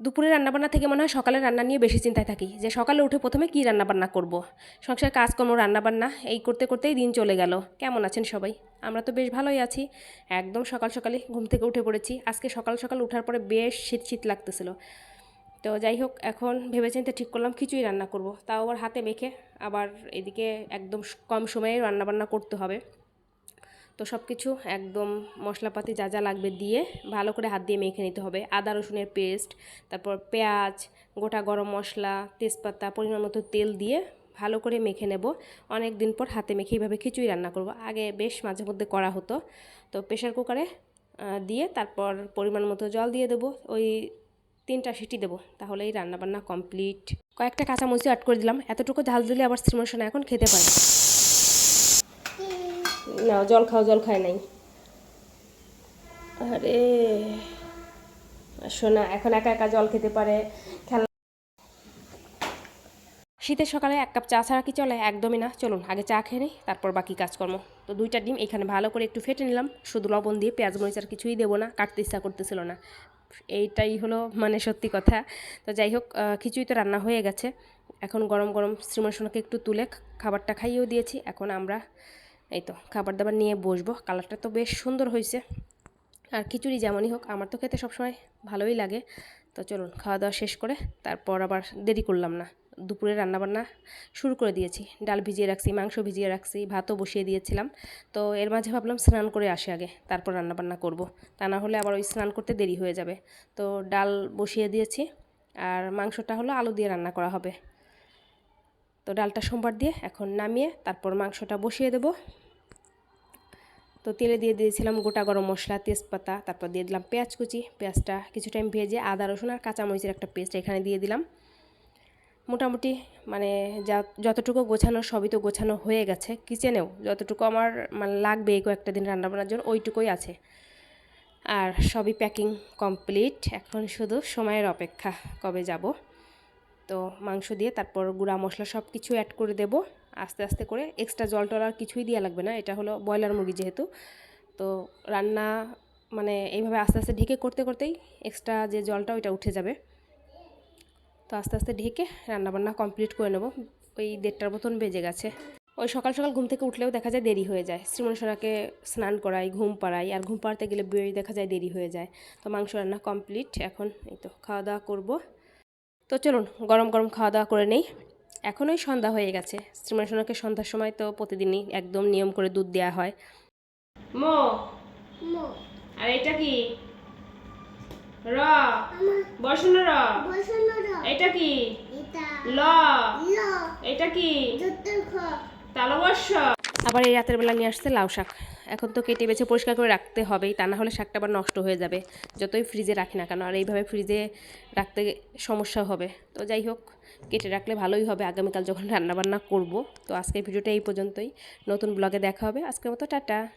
দুপুরে রান্নাবান্না থেকে মনে হয় সকালে রান্না নিয়ে বেশি চিন্তায় থাকি, যে সকালে উঠে প্রথমে কী রান্নাবান্না করব। সংসার, কাজকর্ম, রান্নাবান্না, এই করতে করতেই দিন চলে গেল। কেমন আছেন সবাই? আমরা তো বেশ ভালোই আছি। একদম সকাল সকালে ঘুম থেকে উঠে পড়েছি। আজকে সকাল সকাল উঠার পরে বেশ শীত শীত লাগতেছিল। তো যাই হোক, এখন ভেবেচিন্তে ঠিক করলাম খিচুড়ি রান্না করব। তাও আবার হাতে মেখে আবার এদিকে একদম কম সময়ে রান্নাবান্না করতে হবে। তো সব কিছু একদম মশলাপাতি যা যা লাগবে দিয়ে ভালো করে হাত দিয়ে মেখে নিতে হবে। আদা, রসুনের পেস্ট, তারপর পেঁয়াজ, গোটা গরম মশলা, তেজপাতা, পরিমাণ মতো তেল দিয়ে ভালো করে মেখে নেব। অনেক দিন পর হাতে মেখে এইভাবে খিচুড়ি রান্না করব। আগে বেশ মাঝে মধ্যে করা হতো। তো প্রেশার কুকারে দিয়ে তারপর পরিমাণ মতো জল দিয়ে দেবো। ওই তিনটা সিটি দেবো। তাহলেই রান্নাবান্না কমপ্লিট। কয়েকটা কাঁচামরিচও অ্যাড করে দিলাম। এতটুকু ঝাল দিলে আবার শ্রীমোশন এখন খেতে পারে না, জল খাও, জল খায় নাই। আরে শোনা এখন একা একা জল খেতে পারে, খেলা শীতের সকালে এক কাপ চা ছাড়া কি চলে? একদমই না। চলুন, আগে চা খেয়ে নিই, তারপর বাকি কাজকর্ম। তো দুইটা ডিম, এখানে ভালো করে একটু ফেটে নিলাম। শুধু লবণ দিয়ে পেঁয়াজ, মরিচ আর কিছুই দেবো না, কাটতে ইচ্ছা করতেছিল না। এইটাই হলো মানে সত্যি কথা। তো যাই হোক খিচুড়ি তো রান্না হয়ে গেছে। এখন গরম গরম শ্রীমর্শনকে একটু তুলে খাবারটা খাইয়েও দিয়েছি। এখন আমরা এই তো খাবার দাবার নিয়ে বসবো। কালারটা তো বেশ সুন্দর হয়েছে। আর খিচুড়ি যেমনই হোক, আমার তো খেতে সবসময় ভালোই লাগে। তো চলুন খাওয়া দাওয়া শেষ করে তারপর আবার দেরি করলাম না। দুপুরে রান্নাবান্না শুরু করে দিয়েছি। ডাল ভিজিয়ে রাখছি, মাংস ভিজিয়ে রাখছি, ভাতও বসিয়ে দিয়েছিলাম। তো এর মাঝে ভাবলাম স্নান করে আসে আগে, তারপর রান্নাবান্না করব। তা না হলে আবার ওই স্নান করতে দেরি হয়ে যাবে। তো ডাল বসিয়ে দিয়েছি, আর মাংসটা হলো আলু দিয়ে রান্না করা হবে। তো ডালটা সোমবার দিয়ে এখন নামিয়ে তারপর মাংসটা বসিয়ে দেব। তো তেলে দিয়ে দিয়েছিলাম গোটা গরম মশলা, তেজপাতা, তারপর দিয়ে দিলাম পেঁয়াজ কুচি। পেঁয়াজটা কিছু টাইম ভেজে আদা, রসুন আর কাঁচামরিচের একটা পেস্ট এখানে দিয়ে দিলাম। মোটামুটি মানে যা, যতটুকু গোছানো সবই তো গোছানো হয়ে গেছে। কিচেনেও যতটুকু আমার মানে লাগবে এই কয়েকটা দিন রান্না বান্নার জন্য ওইটুকুই আছে। আর সবই প্যাকিং কমপ্লিট এখন শুধু সময়ের অপেক্ষা কবে যাব। তো মাংস দিয়ে তারপর গুঁড়া মশলা সব কিছু অ্যাড করে দেব। আস্তে আস্তে করে এক্সট্রা জল টল আর কিছুই দেওয়া লাগবে না, এটা হলো ব্রয়লার মুরগি যেহেতু। তো রান্না মানে এইভাবে আস্তে আস্তে ঢেকে করতে করতেই এক্সট্রা যে জলটা ওইটা উঠে যাবে। তো আস্তে আস্তে ঢেকে রান্নাবান্না কমপ্লিট করে নেব। ওই দেড়টার মতন বেজে গেছে। ওই সকাল সকাল ঘুম থেকে উঠলেও দেখা যায় দেরি হয়ে যায়। শ্রীমনসোনাকে স্নান করাই, ঘুম পাড়াই, আর ঘুম পাড়াতে গেলে বেরিয়ে দেখা যায় দেরি হয়ে যায়। তো মাংস রান্না কমপ্লিট এখন এই তো খাওয়া দাওয়া করব। তো চলুন গরম গরম খাওয়া দাওয়া করে নেই। এখন ওই সন্ধ্যা হয়ে গেছে। শ্রীমনসোনাকে সন্ধ্যার সময় তো প্রতিদিনই একদম নিয়ম করে দুধ দেওয়া হয়। মো আর এটা কি? র বসন র। এটা কি? ল। এটা কি? তালবর্ষ আবার এই রাতের বেলা নিয়ে আসছে লাউ শাক। এখন তো কেটে বেছে পরিষ্কার করে রাখতে হবেই, তা না হলে শাকটা আবার নষ্ট হয়ে যাবে। যতই ফ্রিজে রাখি না কেন, আর এইভাবে ফ্রিজে রাখতে সমস্যা হবে। তো যাই হোক, কেটে রাখলে ভালোই হবে। আগামীকাল যখন রান্নাবান্না করব, তো আজকের ভিডিওটা এই পর্যন্তই। নতুন ব্লগে দেখা হবে। আজকের মতো টাটা।